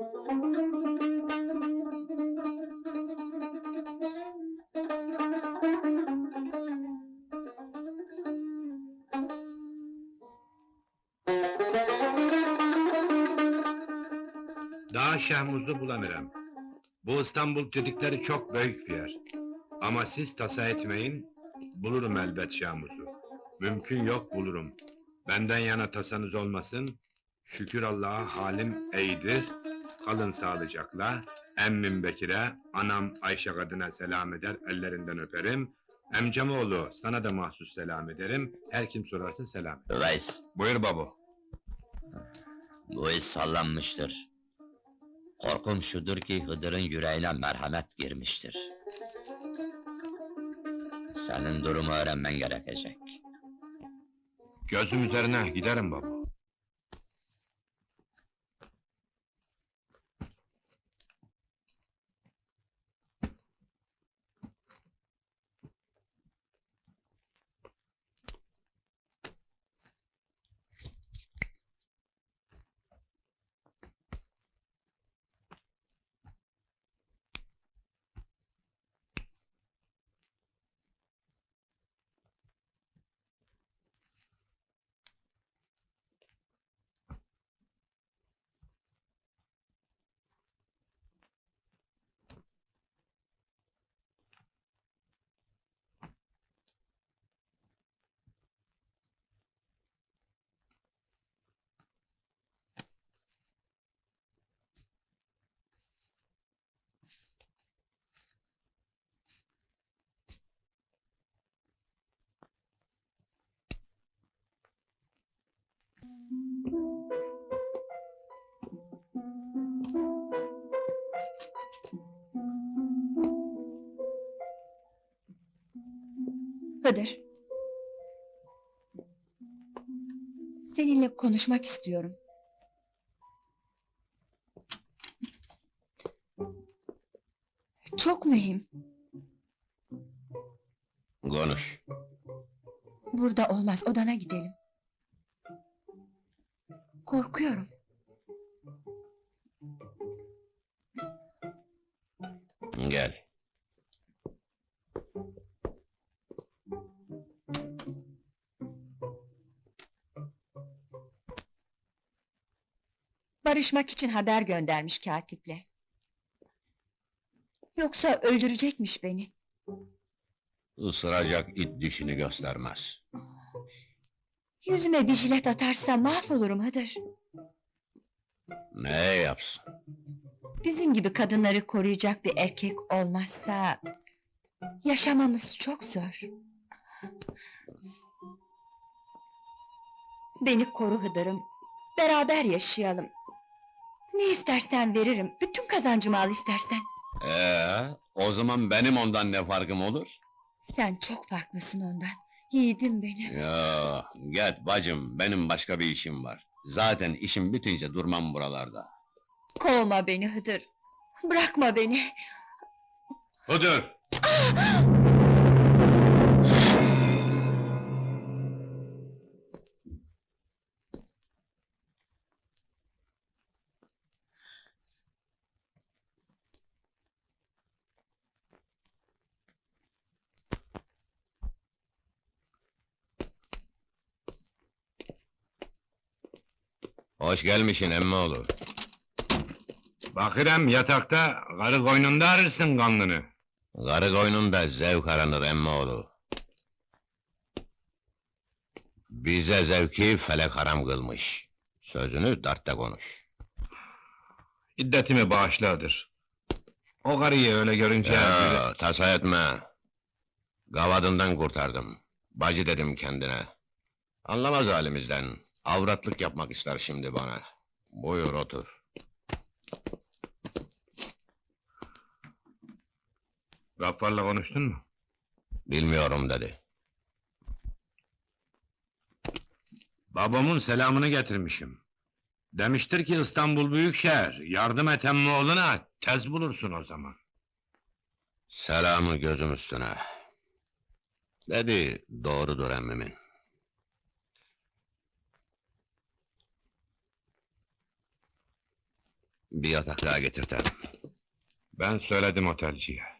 Daha Şehmuz'u bulamıram. Bu İstanbul dedikleri çok büyük bir yer. Ama siz tasa etmeyin, bulurum elbet Şehmuz'u. Mümkün yok bulurum. Benden yana tasanız olmasın. Şükür Allah'a halim iyidir. Kalın sağlıcakla. Emmim Bekir'e, anam Ayşe kadına selam eder, ellerinden öperim. Emcamoğlu, sana da mahsus selam ederim. Her kim sorarsa selam. Reis, Buyur baba. bu iş sallanmıştır. Korkum şudur ki Hıdır'ın yüreğine merhamet girmiştir. Senin durumu öğrenmen gerekecek. Gözüm üzerine giderim baba. Hıdır. Seninle konuşmak istiyorum. Çok mühim. Konuş. Burada olmaz, odana gidelim. Korkuyorum. Gel. Barışmak için haber göndermiş katiple. Yoksa öldürecekmiş beni. Isıracak it dişini göstermez. Yüzüme bir jilet atarsa mahvolurum Hıdır. Ne yapsın? Bizim gibi kadınları koruyacak bir erkek olmazsa... ...yaşamamız çok zor. Beni koru Hıdır'ım. Beraber yaşayalım. Ne istersen veririm. Bütün kazancımı al istersen. Ee, o zaman benim ondan ne farkım olur? Sen çok farklısın ondan. Yiğidim benim. Ya, git bacım, benim başka bir işim var. Zaten işim bitince durmam buralarda. Kovma beni Hıdır. Bırakma beni. Odur. Hoş gelmişsin emmoğlu. Bakırım yatakta, karı koynunda arırsın kanlını. Karı koynunda zevk aranır emmoğlu. Bize zevki felek haram kılmış. Sözünü dartta konuş. İddetimi bağışladır. O karıyı öyle görünce... böyle- Ya, tasa etme. Gavadından kurtardım. Bacı dedim kendine. Anlamaz halimizden. Avratlık yapmak ister şimdi bana. Buyur otur. Gaffar'la konuştun mu? Bilmiyorum dedi. Babamın selamını getirmişim. Demiştir ki İstanbul büyük şehir, yardım et oğluna, tez bulursun o zaman. Selamı gözüm üstüne. Dedi, doğrudur emmimin. Bir yatak daha getirten. Ben söyledim otelciye.